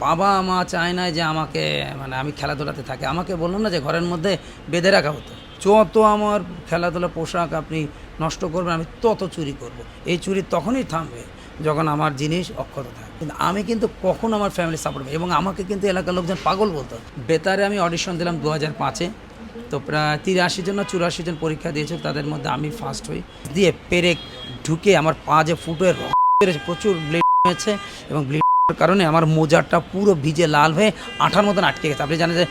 বাবা মা চায় না যে আমাকে মানে আমি খেলাধুলাতে থাকি। আমাকে বললাম না যে ঘরের মধ্যে বেঁধে রাখা হতো। যত আমার খেলাধুলা পোশাক আপনি নষ্ট করবেন, আমি তত চুরি করব। এই চুরি তখনই থামবে যখন আমার জিনিস অক্ষত থাকে। কিন্তু আমি কিন্তু কখন আমার ফ্যামিলি সাপোর্ট পাই এবং আমাকে কিন্তু এলাকার লোকজন পাগল বলতো। বেতারে আমি অডিশন দিলাম দু হাজার পাঁচে। তো প্রায় তিরাশি জন না চুরাশি জন পরীক্ষা দিয়েছে। তাদের মধ্যে আমি ফার্স্ট হই। দিয়ে পেরেক ঢুকে আমার পা যে ফুটে রক্ত প্রচুর ব্লিড হয়েছে এবং ব্লিড কারণে আমার মোজাটা পুরো ভিজে লাল হয়ে আঠার মতন আটকে গেছে। আপনি জানেন যে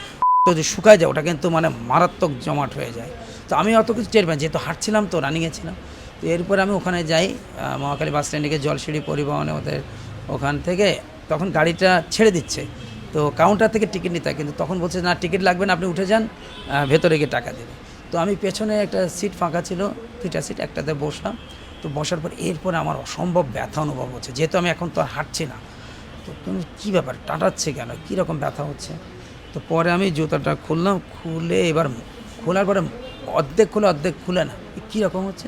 যদি শুকায় যায়, ওটা কিন্তু মানে মারাত্মক জমাট হয়ে যায়। তো আমি অত কিছু টের পাই যেহেতু হাঁটছিলাম তো রানিংয়ে ছিলাম। তো এরপরে আমি ওখানে যাই মহাকালী বাস স্ট্যান্ডে গিয়ে জলসিঁড়ি পরিবহনে ওদের ওখান থেকে, তখন গাড়িটা ছেড়ে দিচ্ছে। তো কাউন্টার থেকে টিকিট নিতে কিন্তু তখন বলছে, না টিকিট লাগবে না, আপনি উঠে যান ভেতরে গিয়ে টাকা দেবে। তো আমি পেছনে একটা সিট ফাঁকা ছিল দুইটা সিট একটাতে বসলাম। তো বসার পর এরপরে আমার অসম্ভব ব্যথা অনুভব হচ্ছে, যেহেতু আমি এখন তো আর হাঁটছি না। তো তুমি কী ব্যাপার টাটাচ্ছে কেন? কীরকম ব্যথা হচ্ছে? তো পরে আমি জুতাটা খুললাম, খুলে এবার খোলার পরে অর্ধেক খুলে অর্ধেক খুলে না। কীরকম হচ্ছে?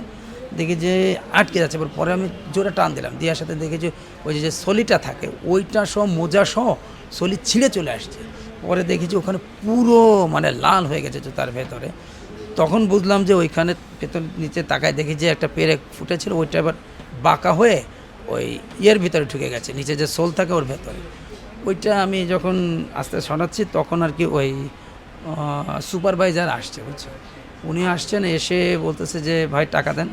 দেখি যে আটকে যাচ্ছে। এবার পরে আমি জোরে টান দিলাম। দেওয়ার সাথে দেখি যে ওই যে যে সলিটা থাকে, ওইটা সহ, মোজা সহ সলি ছিঁড়ে চলে আসছে। পরে দেখেছি ওখানে পুরো মানে লাল হয়ে গেছে জুতার ভেতরে। তখন বুঝলাম যে ওইখানে ভেতর নিচে তাকায় দেখি যে একটা পেরে ফুটেছিল, ওইটা এবার বাঁকা হয়ে ওই ইয়ের ভিতরে ঢুকে গেছে, নিচে যে সোল থাকে ওর ভেতরে। ওইটা আমি যখন আস্তে সরাচ্ছি তখন আর কি ওই সুপারভাইজার আসছে, বুঝছ? উনি আসছেন, এসে বলতেছে যে, ভাই, টাকা দেন।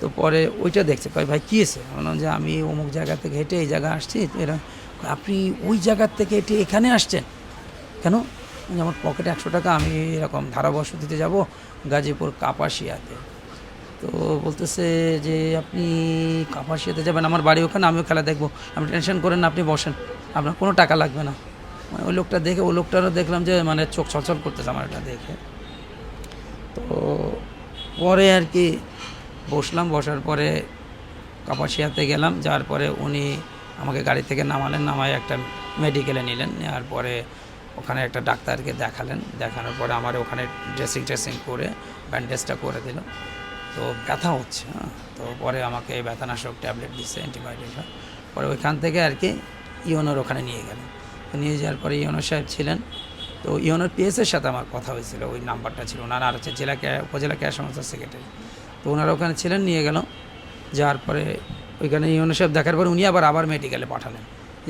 তো পরে ওইটা দেখছে, কয়, ভাই, কী এসে যে, আমি অমুক জায়গা থেকে হেঁটে এই জায়গা আসছি। এরা আপনি ওই জায়গার থেকে হেঁটে এখানে আসছেন? কেন? আমার পকেটে একশো টাকা, আমি এরকম ধারাবর্ষ দিতে যাব গাজীপুর কাপাসিয়াতে। তো বলতেছে যে আপনি কাপাসিয়াতে যাবেন, আমার বাড়ি ওখানে, আমিও খেলা দেখব। আপনি টেনশন করেন না, আপনি বসেন। আপনার কোনো টাকা লাগবে না। মানে ওই লোকটা দেখে, ওই লোকটারও দেখলাম যে মানে চোখ ছলছল করতেছে আমার এটা দেখে। তো পরে আর কি বসলাম, বসার পরে কাপাসিয়াতে গেলাম, যাওয়ার পরে উনি আমাকে গাড়ি থেকে নামালেন, নামায় একটা মেডিকেলে নিলেন, নেওয়ার পরে ওখানে একটা ডাক্তারকে দেখালেন। দেখানোর পরে আমার ওখানে ড্রেসিং ট্রেসিং করে ব্যান্ডেজটা করে দিল। তো ব্যথা হচ্ছে হ্যাঁ। তো পরে আমাকে ব্যথানাশক ট্যাবলেট দিচ্ছে অ্যান্টিবায়োটিক পরে ওইখান থেকে আর কি ইওনোর ওখানে নিয়ে গেলেন তো নিয়ে যাওয়ার পরে ইওনো সাহেব ছিলেন। তো ইওনোর পিএসের সাথে আমার কথা হয়েছিল, ওই নাম্বারটা ছিল। ওনার আর হচ্ছে জেলা উপজেলা ক্যাশ সংস্থার সেক্রেটারি তো ওনারা ওখানে ছিলেন, নিয়ে গেল। যাওয়ার পরে ওইখানে ইউনো সাহেব দেখার পরে উনি আবার আবার মেডিকেলে পাঠালেন।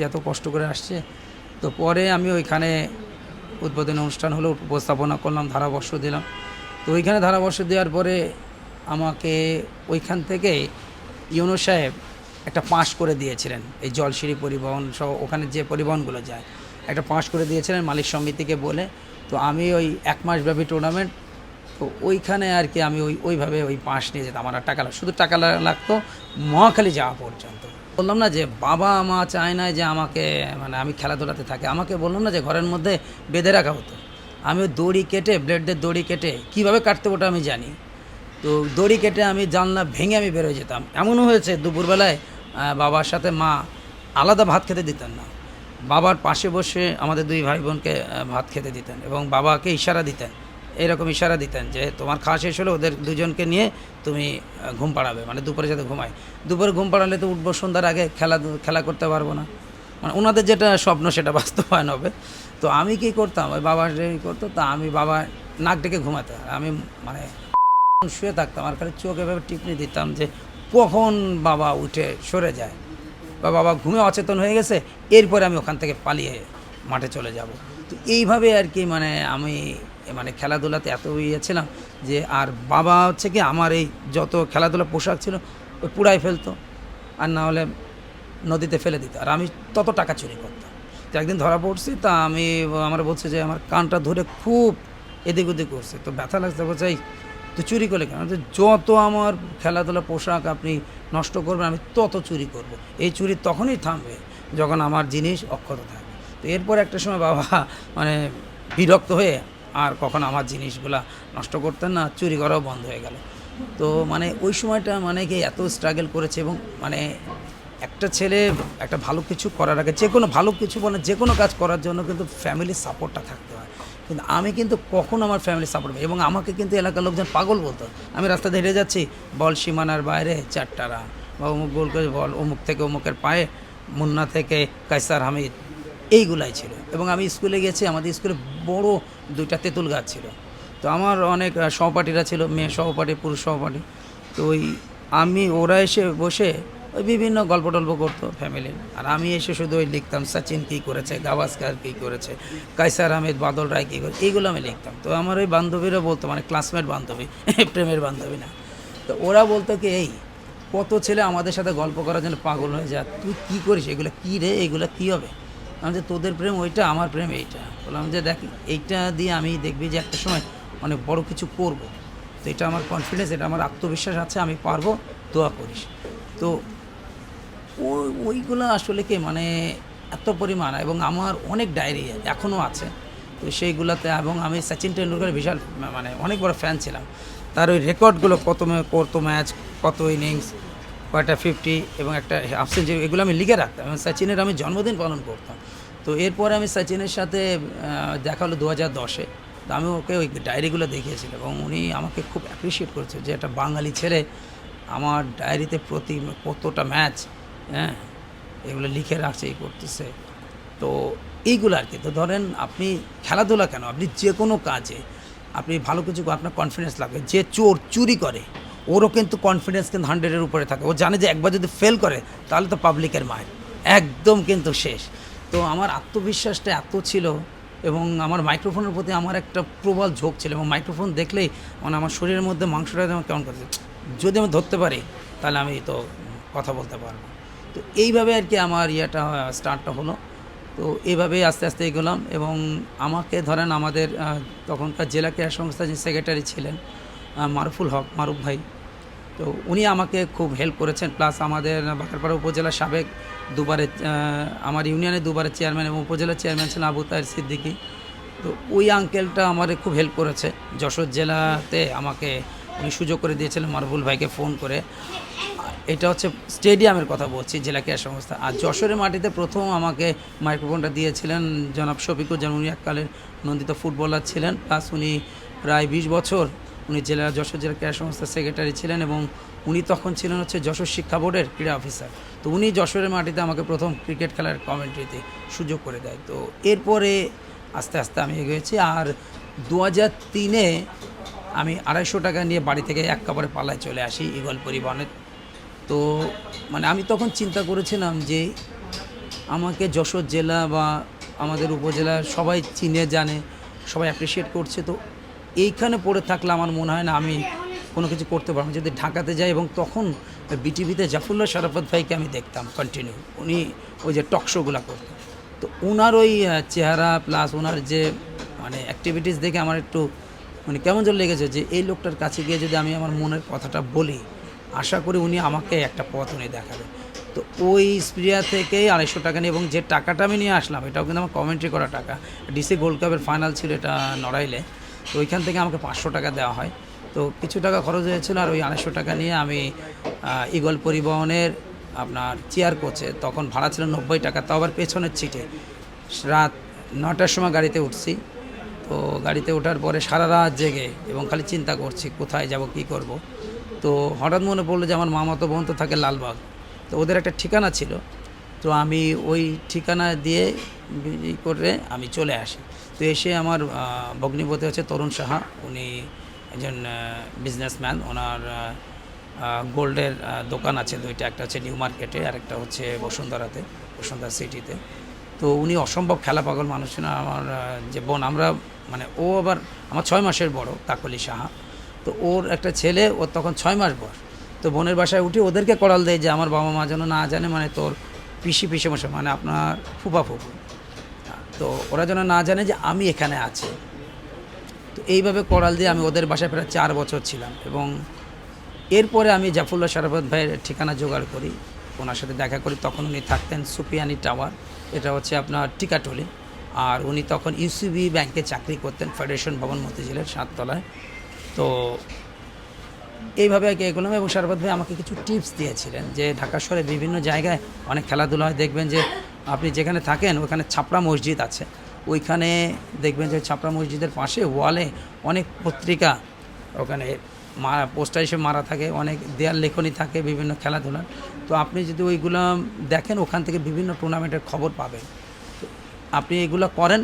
এত কষ্ট করে আসছে। তো পরে আমি ওইখানে উদ্বোধনী অনুষ্ঠান হলো, উপস্থাপনা করলাম, ধারাবর্ষ দিলাম। তো ওইখানে ধারাবর্ষ দেওয়ার পরে আমাকে ওইখান থেকে ইউনো সাহেব একটা পাস করে দিয়েছিলেন, এই জলসিঁড়ি পরিবহন সহ, ওখানে যে পরিবহনগুলো যায়, একটা পাস করে দিয়েছিলেন মালিক সমিতিকে বলে, তো আমি ওই এক মাস ব্যাপী টুর্নামেন্ট তো ওইখানে আর কি আমি ওই, ওইভাবে ওই পাশ নিয়ে যেতাম, আমার টাকা শুধু টাকা লাগতো মহাখালী যাওয়া পর্যন্ত। বললাম না যে, বাবা মা চায় না যে আমাকে মানে আমি খেলাধুলাতে থাকি। আমাকে বললাম না যে, ঘরের মধ্যে বেঁধে রাখা হতো। আমি দড়ি কেটে, ব্লেডদের দড়ি কেটে, কীভাবে কাটতে ওটা আমি জানি। তো দড়ি কেটে আমি জানলা ভেঙে আমি বেরোয় যেতাম। এমনও হয়েছে, দুপুরবেলায় বাবার সাথে মা আলাদা ভাত খেতে দিতেন না। বাবার পাশে বসে আমাদের দুই ভাই বোনকে ভাত খেতে দিতেন এবং বাবাকে ইশারা দিতেন। এরকম ইশারা দিতেন যে, তোমার খাওয়া শেষ হলে ওদের দুজনকে নিয়ে তুমি ঘুম পাড়াবে। মানে দুপুরে যাতে ঘুমায়। দুপুরে ঘুম পাড়ালে তো উঠবো সন্ধ্যার আগে, খেলা খেলা করতে পারব না। মানে ওনাদের যেটা স্বপ্ন, সেটা বাস্তবায়ন হবে। তো আমি কি করতাম? ওই বাবা করতো, তা আমি বাবা নাক ডেকে ঘুমাতে আমি মানে শুয়ে থাকতাম আর খালি চোখ এভাবে টিপনি দিতাম যে কখন বাবা উঠে সরে যায় বা বাবা ঘুমে অচেতন হয়ে গেছে এরপরে আমি ওখান থেকে পালিয়ে মাঠে চলে যাব। তো এইভাবে আর কি মানে আমি মানে খেলাধুলাতে এত ইয়ে ছিলাম যে আর বাবা হচ্ছে কি আমার এই যত খেলাধুলা পোশাক ছিল ওই পুড়াই ফেলতো আর না হলে নদীতে ফেলে দিত। আর আমি তত টাকা চুরি করতাম। তো একদিন ধরা পড়ছি তা আমি আমার বলছে যে আমার কানটা ধরে খুব এদিক ওদিক করছে। তো ব্যথা লাগছে বলছে "এই, তুই চুরি করলে কেন? তো যত আমার খেলাধুলা পোশাক আপনি নষ্ট করবেন, আমি তত চুরি করব। এই চুরি তখনই থামবে যখন আমার জিনিস অক্ষত থাকবে। তো এরপর একটা সময় বাবা মানে বিরক্ত হয়ে আর কখন আমার জিনিসগুলা নষ্ট করতেন না, চুরি করাও বন্ধ হয়ে গেল। তো মানে ওই সময়টা মানে কি এত স্ট্রাগল করেছে এবং মানে একটা ছেলে একটা ভালো কিছু করার আগে যে কোনো ভালো কিছু বলে যে কোনো কাজ করার জন্য কিন্তু ফ্যামিলির সাপোর্টটা থাকতে হয়। কিন্তু আমি কিন্তু কখন আমার ফ্যামিলি সাপোর্ট পাই এবং আমাকে কিন্তু এলাকার লোকজন পাগল বলতো। আমি রাস্তাতে হেঁটে যাচ্ছি, বল সীমানার বাইরে চারটারা। বা অমুক গোল করে বল, অমুক থেকে অমুকের পায়ে, মুন্না থেকে কাইসার হামিদ। এইগুলাই ছিল। এবং আমি স্কুলে গেছি, আমাদের স্কুলে বড় দুইটা তেঁতুল গাছ ছিল। তো আমার অনেক সহপাঠীরা ছিল, মেয়ে সহপাঠী, পুরুষ সহপাঠী। তো ওই আমি, ওরা এসে বসে ওই বিভিন্ন গল্প টল্প করতো ফ্যামিলির আর আমি এসে শুধু ওই লিখতাম, সচিন কী করেছে? গাভাস্কার কী করেছে? কাইসার আহমেদ বাদল রায় কী করেছে? এইগুলো আমি লিখতাম। তো আমার ওই বান্ধবীরা বলতো মানে ক্লাসমেট বান্ধবী, প্রেমের বান্ধবী না। তো ওরা বলতো কি, এই, কত ছেলে আমাদের সাথে গল্প করার জন্য পাগল হয়ে যায়, তুই কী করিস? এগুলো কী রে? এগুলো কী হবে? আমি যে, তোদের প্রেম ওইটা, আমার প্রেম এইটা। বললাম যে, দেখ, এইটা দিয়ে আমি দেখবি যে, একটা সময় অনেক বড় কিছু করব। তো এটা আমার কনফিডেন্স এটা আমার আত্মবিশ্বাস আছে, আমি পারব, দোয়া করিস। তো ওই ওইগুলো আসলে কি মানে এত পরিমাণ এবং আমার অনেক ডায়েরি এখনও আছে। তো সেইগুলোতে এবং আমি সচিন টেন্ডুলকারের বিশাল মানে অনেক বড় ফ্যান ছিলাম। তার ওই রেকর্ডগুলো কত কত ম্যাচ, কত ইনিংস, কয়টা ফিফটি এবং একটা হাফ সেঞ্চুরি এগুলো আমি লিখে রাখতাম এবং সচিনের আমি জন্মদিন পালন করতাম। তো এরপরে আমি সচিনের সাথে দেখা হলো দু হাজার দশে। তো আমি ওকে ওই ডায়েরিগুলো দেখিয়েছিলাম এবং উনি আমাকে খুব অ্যাপ্রিসিয়েট করেছে যে একটা বাঙালি ছেলে আমার ডায়েরিতে প্রতি কতটা ম্যাচ হ্যাঁ এগুলো লিখে রাখছে, এই করতেছে। তো এইগুলো আর কি। তো ধরেন আপনি খেলাধুলা কেন? আপনি যে কোনো কাজে আপনি ভালো কিছু আপনার কনফিডেন্স লাগবে যে চোর চুরি করে, ওরও কিন্তু কনফিডেন্স কিন্তু হান্ড্রেডের উপরে থাকে। ও জানে যে একবার যদি ফেল করে, তাহলে তো পাবলিকের মায়ের। একদম কিন্তু শেষ। তো আমার আত্মবিশ্বাসটা এত ছিল এবং আমার মাইক্রোফোনের প্রতি আমার একটা প্রবল ঝোঁক ছিল এবং মাইক্রোফোন দেখলেই মানে আমার শরীরের মধ্যে মাংসটা যেমন কেমন করছে। যদি আমি ধরতে পারি, তাহলে আমি তো কথা বলতে পারব। তো এইভাবে আর কি আমার ইয়েটা স্টার্টটা হলো। তো এইভাবেই আস্তে আস্তে এগোলাম এবং আমাকে ধরেন আমাদের তখনকার জেলা ক্রীড়া সংস্থার যে সেক্রেটারি ছিলেন মারুফুল হক, মারুফ ভাই। তো উনি আমাকে খুব হেল্প করেছেন। প্লাস আমাদের বাঁকারপাড়া উপজেলার সাবেক দুবারের আমার ইউনিয়নের দুবারের চেয়ারম্যান এবং উপজেলার চেয়ারম্যান ছিলেন আবু তাহের সিদ্দিকি। তো ওই আঙ্কেলটা আমার খুব হেল্প করেছে। যশোর জেলাতে আমাকে উনি সুযোগ করে দিয়েছিলেন মারবুল ভাইকে ফোন করে। এটা হচ্ছে স্টেডিয়ামের কথা বলছি, জেলা ক্রীড়া সংস্থা। আর যশোরের মাটিতে প্রথম আমাকে মাইক্রোফোনটা দিয়েছিলেন জনাব শফিকুর যেন উনি এককালের নন্দিত ফুটবলার ছিলেন, প্লাস উনি প্রায় বিশ বছর উনি জেলা, যশোর জেলা ক্রীড়া সংস্থার সেক্রেটারি ছিলেন এবং উনি তখন ছিলেন হচ্ছে যশোর শিক্ষা বোর্ডের ক্রীড়া অফিসার। তো উনি যশোরের মাটিতে আমাকে প্রথম ক্রিকেট খেলার কমেন্ট্রিতে সুযোগ করে দেয়। তো এরপরে আস্তে আস্তে আমি এগিয়েছি আর দু হাজার তিনে আমি আড়াইশো টাকা নিয়ে বাড়ি থেকে এক কাপড়ে পালায় চলে আসি, ইগল পরিবহনের তো মানে আমি তখন চিন্তা করেছিলাম যে আমাকে যশোর জেলা বা আমাদের উপজেলা সবাই চিনে, জানে, সবাই অ্যাপ্রিসিয়েট করছে। তো এইখানে পড়ে থাকলে আমার মনে হয় না আমি কোনো কিছু করতে পারব। যদি ঢাকাতে যাই এবং তখন বিটিভিতে জাফরুল্লাহ শরাফত ভাইকে আমি দেখতাম কন্টিনিউ উনি ওই যে টক শোগুলো তো ওনার ওই চেহারা প্লাস ওনার যে মানে অ্যাক্টিভিটিস দেখে আমার একটু মানে কেমন যেন লেগেছে যে এই লোকটার কাছে গিয়ে যদি আমি আমার মনের কথাটা বলি আশা করি উনি আমাকে একটা পথ উনি দেখাবে। তো ওই স্প্রিয়া থেকেই আড়াইশো টাকা নিয়ে এবং যে টাকাটা আমি নিয়ে আসলাম, এটাও কিন্তু আমার কমেন্ট্রি করা টাকা। ডিসি গোল্ড কাপের ফাইনাল ছিল এটা নড়াইলে। তো ওইখান থেকে আমাকে পাঁচশো টাকা দেওয়া হয়। তো কিছু টাকা খরচ হয়েছিল আর ওই আড়াইশো টাকা নিয়ে আমি ইগল পরিবহনের আপনার চেয়ার কোচে তখন ভাড়া ছিল নব্বই টাকা, তাও আবার পেছনের সিটে রাত নটার সময় গাড়িতে উঠছি। তো গাড়িতে ওঠার পরে সারা রাত জেগে এবং খালি চিন্তা করছি কোথায় যাব, কি করব। তো হঠাৎ মনে পড়ল যে আমার মামাতো বোন তো থাকে লালবাগ। তো ওদের একটা ঠিকানা ছিল। তো আমি ওই ঠিকানা দিয়ে করে আমি চলে আসি। তো এসে আমার ভগ্নিপতি হচ্ছে তরুণ সাহা। উনি একজন বিজনেসম্যান ওনার গোল্ডের দোকান আছে দুইটা। একটা হচ্ছে নিউ মার্কেটে আর একটা হচ্ছে বসুন্ধরাতে, বসুন্ধরা সিটিতে। তো উনি অসম্ভব খেলা পাগল মানুষ। আমার যে বোন। আমরা মানে ও আবার, আমার ছয় মাসের বড় কাকলি সাহা। তো ওর একটা ছেলে, ওর তখন ছয় মাস বয়স। তো বোনের বাসায় উঠে ওদেরকে করাল দেয় যে, আমার বাবা মা যেন না জানে মানে তোর পিসি পিসে মশাই মানে আপনার ফুপা ফুপু তো ওরা যেন না জানে যে আমি এখানে আছি। তো এইভাবে করাল দিয়ে আমি ওদের বাসায় প্রায় চার বছর ছিলাম এবং এরপরে আমি জাফরুল্লাহ শরাফত ভাইয়ের ঠিকানা জোগাড় করি, ওনার সাথে দেখা করি। তখন উনি থাকতেন সুপিয়ানি টাওয়ার, এটা হচ্ছে আপনার টিকাটলি। আর উনি তখন ইউসিবি ব্যাংকে চাকরি করতেন, ফেডারেশন ভবন মতিঝিলের সাততলায়। তো এইভাবে আর কি এগুলো এবং শরবত ভাই আমাকে কিছু টিপস দিয়েছিলেন যে ঢাকা শহরে বিভিন্ন জায়গায় অনেক খেলাধুলা হয়, দেখবেন যে আপনি যেখানে থাকেন ওখানে ছাপড়া মসজিদ আছে। ওইখানে দেখবেন যে ছাপড়া মসজিদের পাশে ওয়ালে অনেক পত্রিকা, ওখানে মারা পোস্টার হিসেবে মারা থাকে, অনেক দেয়াল লেখনী থাকে, বিভিন্ন খেলাধুলার তো আপনি যদি ওইগুলো দেখেন, ওখান থেকে বিভিন্ন টুর্নামেন্টের খবর পাবেন। আপনি এগুলো করেন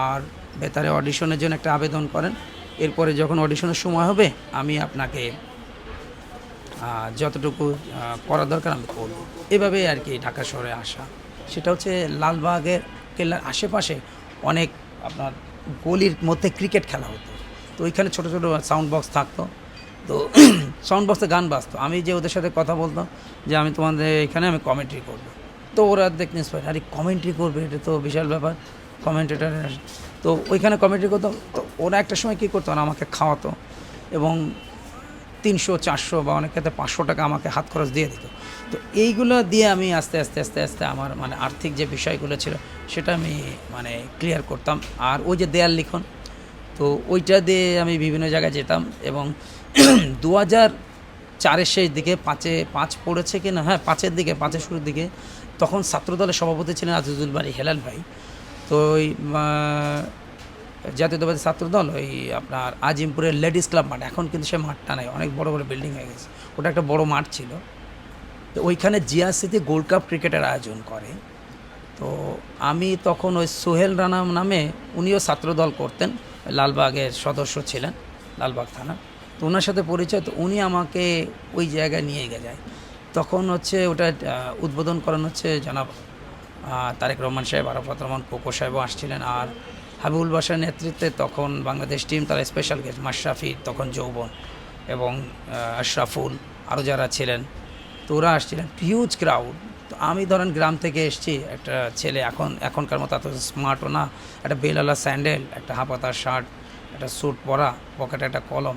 আর বেতারে অডিশনের জন্য একটা আবেদন করেন। এরপরে যখন অডিশনের সময় হবে, আমি আপনাকে যতটুকু করা দরকার আমি করব। এভাবেই আর কি ঢাকা শহরে আসা। সেটা হচ্ছে লালবাগের কেল্লার আশেপাশে অনেক আপনার গলির মধ্যে ক্রিকেট খেলা হতো। তো ওইখানে ছোটো ছোটো সাউন্ড বক্স থাকতো। তো সাউন্ড বক্সে গান বাজতো। আমি যে ওদের সাথে কথা বলতাম যে আমি তোমাদের এখানে আমি কমেন্ট্রি করব। তো ওরা দেখতে আরে কমেন্ট্রি করবে, এটা তো বিশাল ব্যাপার। কমেন্টেটার তো ওইখানে কমেন্ট্রি করতো, তো ওরা একটা সময় কী করতো আমাকে খাওয়াতো এবং তিনশো, চারশো বা অনেক ক্ষেত্রে পাঁচশো টাকা আমাকে হাত খরচ দিয়ে দিত। তো এইগুলো দিয়ে আমি আস্তে আস্তে আস্তে আস্তে আমার মানে আর্থিক যে বিষয়গুলো ছিল সেটা আমি মানে ক্লিয়ার করতাম। আর ওই যে দেয়াল লিখন, তো ওইটা দিয়ে আমি বিভিন্ন জায়গায় যেতাম এবং দু হাজার চারের শেষ দিকে পাঁচে, পাঁচ পড়েছে কি না হ্যাঁ পাঁচের দিকে, পাঁচের শুরুর দিকে, তখন ছাত্রদলের সভাপতি ছিলেন আজিজুল বাড়ি হেলাল ভাই। তো ওই জাতীয়তাবাদী ছাত্রদল ওই আপনার আজিমপুরের লেডিস ক্লাব মাঠ, এখন কিন্তু সে মাঠটা নাই, অনেক বড় বড় বিল্ডিং হয়ে গেছে। ওটা একটা বড় মাঠ ছিল। তো ওইখানে জিয়াসিতে গোল্ড কাপ ক্রিকেটের আয়োজন করে। তো আমি তখন ওই সোহেল রানা নামে উনিও ছাত্রদল করতেন, লালবাগের সদস্য ছিলেন, লালবাগ থানা। তো ওনার সাথে পরিচয়, তো উনি আমাকে ওই জায়গায় নিয়ে গে যায় তখন হচ্ছে ওটা উদ্বোধন করানো হচ্ছে জনাব তারেক রহমান সাহেব, আরাফাত রহমান, কোকো সাহেবও আসছিলেন আর হাবিবুল বাসার নেতৃত্বে তখন বাংলাদেশ টিম, তার স্পেশাল গেস্ট মাশরাফি, তখন যৌবন এবং আশরাফুল আরও যারা ছিলেন, তো ওরা আসছিলেন। হিউজ ক্রাউড তো আমি ধরেন গ্রাম থেকে এসেছি, একটা ছেলে এখন, এখনকার মতো এত স্মার্টও না, একটা বেলালা স্যান্ডেল, একটা হাফাতার শার্ট, একটা স্যুট পরা পকেটে একটা কলম।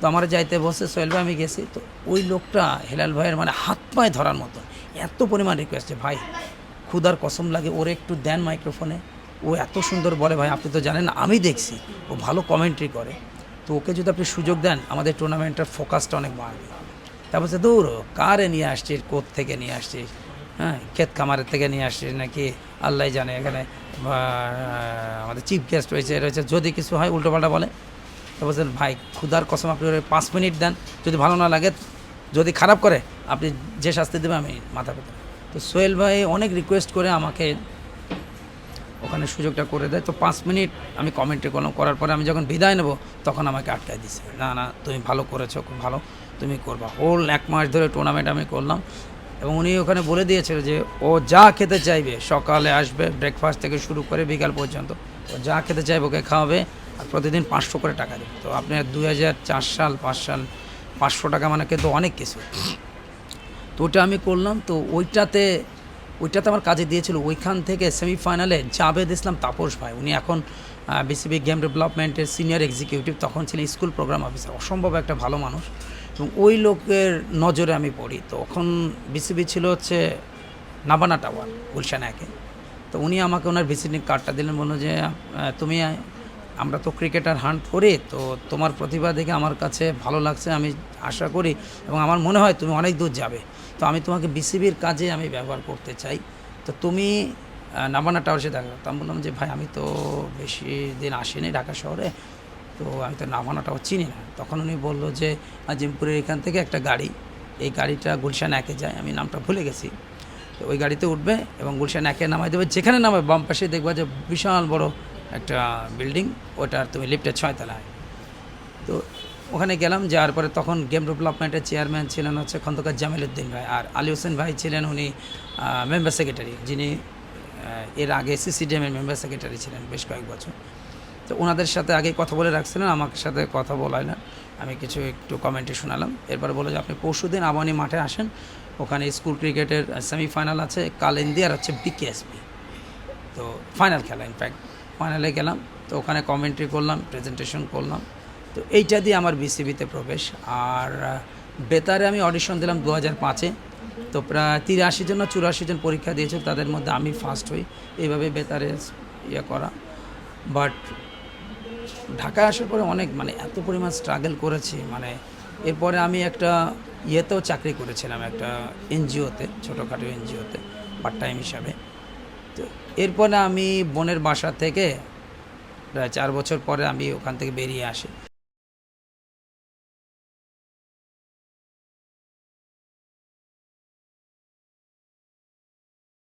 তো আমার যাইতে বসে সোহেল ভাই আমি গেছি, তো ওই লোকটা হেলাল ভাইয়ের মানে হাত পায়ে ধরার মতো এত পরিমাণ রিকোয়েস্ট ভাই ক্ষুদার কসম লাগে, ওরে একটু দেন মাইক্রোফোনে ও এত সুন্দর বলে, ভাই, আপনি তো জানেন, আমি দেখছি, ও ভালো কমেন্ট্রি করে। তো ওকে যদি আপনি সুযোগ দেন, আমাদের টুর্নামেন্টের ফোকাসটা অনেক বাড়বে। তারপর বলছে দূর কারে নিয়ে আসছিস? কোথ থেকে নিয়ে আসছিস? হ্যাঁ ক্ষেত খামারের থেকে নিয়ে আসছিস নাকি? আল্লাহ জানে, এখানে আমাদের চিফ গেস্ট রয়েছে রয়েছে। যদি কিছু হয়, উল্টোপাল্টা বলে। তারপর ভাই ক্ষুদার কসম, আপনি পাঁচ মিনিট দেন। যদি ভালো না লাগে, যদি খারাপ করে, আপনি যে শাস্তি দেবে আমি মাথা পেতে তো সোহেল ভাই অনেক রিকোয়েস্ট করে আমাকে ওখানে সুযোগটা করে দেয়। তো পাঁচ মিনিট আমি কমেন্ট্রি করলাম করার পরে আমি যখন বিদায় নেব, তখন আমাকে আটকায় দিছে। না না, তুমি ভালো করেছ, খুব ভালো। তুমি করবা। হোল এক মাস ধরে টুর্নামেন্ট আমি করলাম। এবং উনি ওখানে বলে দিয়েছিল যে, ও যা খেতে চাইবে, সকালে আসবে ব্রেকফাস্ট থেকে শুরু করে বিকাল পর্যন্ত। ও যা খেতে চাইবে, ওকে খাওয়াবে আর প্রতিদিন পাঁচশো করে টাকা দেবে। তো আপনার দুই হাজার চার সাল, পাঁচ সাল, পাঁচশো টাকা মানে কিন্তু অনেক কিছু। তো ওটা আমি করলাম, তো ওইটাতে ওইটাতে আমার কাজে দিয়েছিল। ওইখান থেকে সেমিফাইনালে জাভেদ ইসলাম তাপস ভাই, উনি এখন বিসিবি গেম ডেভেলপমেন্টের সিনিয়র এক্সিকিউটিভ তখন ছিলেন স্কুল প্রোগ্রাম অফিসার অসম্ভব একটা ভালো মানুষ এবং ওই লোকের নজরে আমি পড়ি। তো তখন বিসিবি ছিল হচ্ছে নাবানা টাওয়ার গুলশান একে তো উনি আমাকে ওনার ভিজিটিং কার্ডটা দিলেন, বলল যে তুমি, আমরা তো ক্রিকেটার হান্ট করি, তো তোমার প্রতিভা দেখে আমার কাছে ভালো লাগছে, আমি আশা করি এবং আমার মনে হয় তুমি অনেক দূর যাবে। তো আমি তোমাকে বিসিবির কাজে আমি ব্যবহার করতে চাই। তো তুমি নাবানা টাওয়ার দেখা তো আমি বললাম যে, ভাই, আমি তো বেশি দিন আসিনি ঢাকা শহরে। তো আমি তো নাবানা টাওয়ার চিনি না। তখন উনি বলল যে, আজিমপুরের এখান থেকে একটা গাড়ি, এই গাড়িটা গুলশান একে যায়। আমি নামটা ভুলে গেছি। তো ওই গাড়িতে উঠবে এবং গুলশান একে নামাই দেবে। যেখানে নামে বাম পাশে দেখবা যে, বিশাল বড় একটা বিল্ডিং ওটার তুমি লিফটের ছয়তলায়। তো ওখানে গেলাম, যাওয়ার পরে তখন গেম ডেভেলপমেন্টের চেয়ারম্যান ছিলেন হচ্ছে খন্দকার জামিল উদ্দিন ভাই আর আলী হোসেন ভাই ছিলেন উনি মেম্বার সেক্রেটারি যিনি এর আগে সিসিডিএমের মেম্বার সেক্রেটারি ছিলেন বেশ কয়েক বছর। তো ওনাদের সাথে আগে কথা বলে রাখছিলেন আমার সাথে কথা বলাই না। আমি কিছু একটু কমেন্টে শোনালাম। এরপরে বলে যে, আপনি পরশু দিন আবানি মাঠে আসেন। ওখানে স্কুল ক্রিকেটের সেমিফাইনাল আছে, কাল ইন্ডিয়ার হচ্ছে বিকেএসপি তো ফাইনাল খেলা ইনফ্যাক্ট ফাইনালে গেলাম। তো ওখানে কমেন্ট্রি করলাম প্রেজেন্টেশন করলাম। তো এইটা দিয়ে আমার বিসিবিতে প্রবেশ। আর বেতারে আমি অডিশন দিলাম দু হাজার পাঁচে। তো প্রায় তিরাশি জন চুরাশি জন পরীক্ষা দিয়েছে, তাদের মধ্যে আমি ফার্স্ট হই। এইভাবে বেতারে ইয়ে করা। বাট ঢাকায় আসার পরে অনেক মানে এত পরিমাণ স্ট্রাগল করেছি। মানে এরপরে আমি একটা ইয়েতেও চাকরি করেছিলাম, একটা এনজিওতে, ছোটোখাটো এনজিওতে পার্ট টাইম হিসাবে। তো এরপরে আমি বোনের বাসা থেকে প্রায় চার বছর পরে আমি ওখান থেকে বেরিয়ে আসি।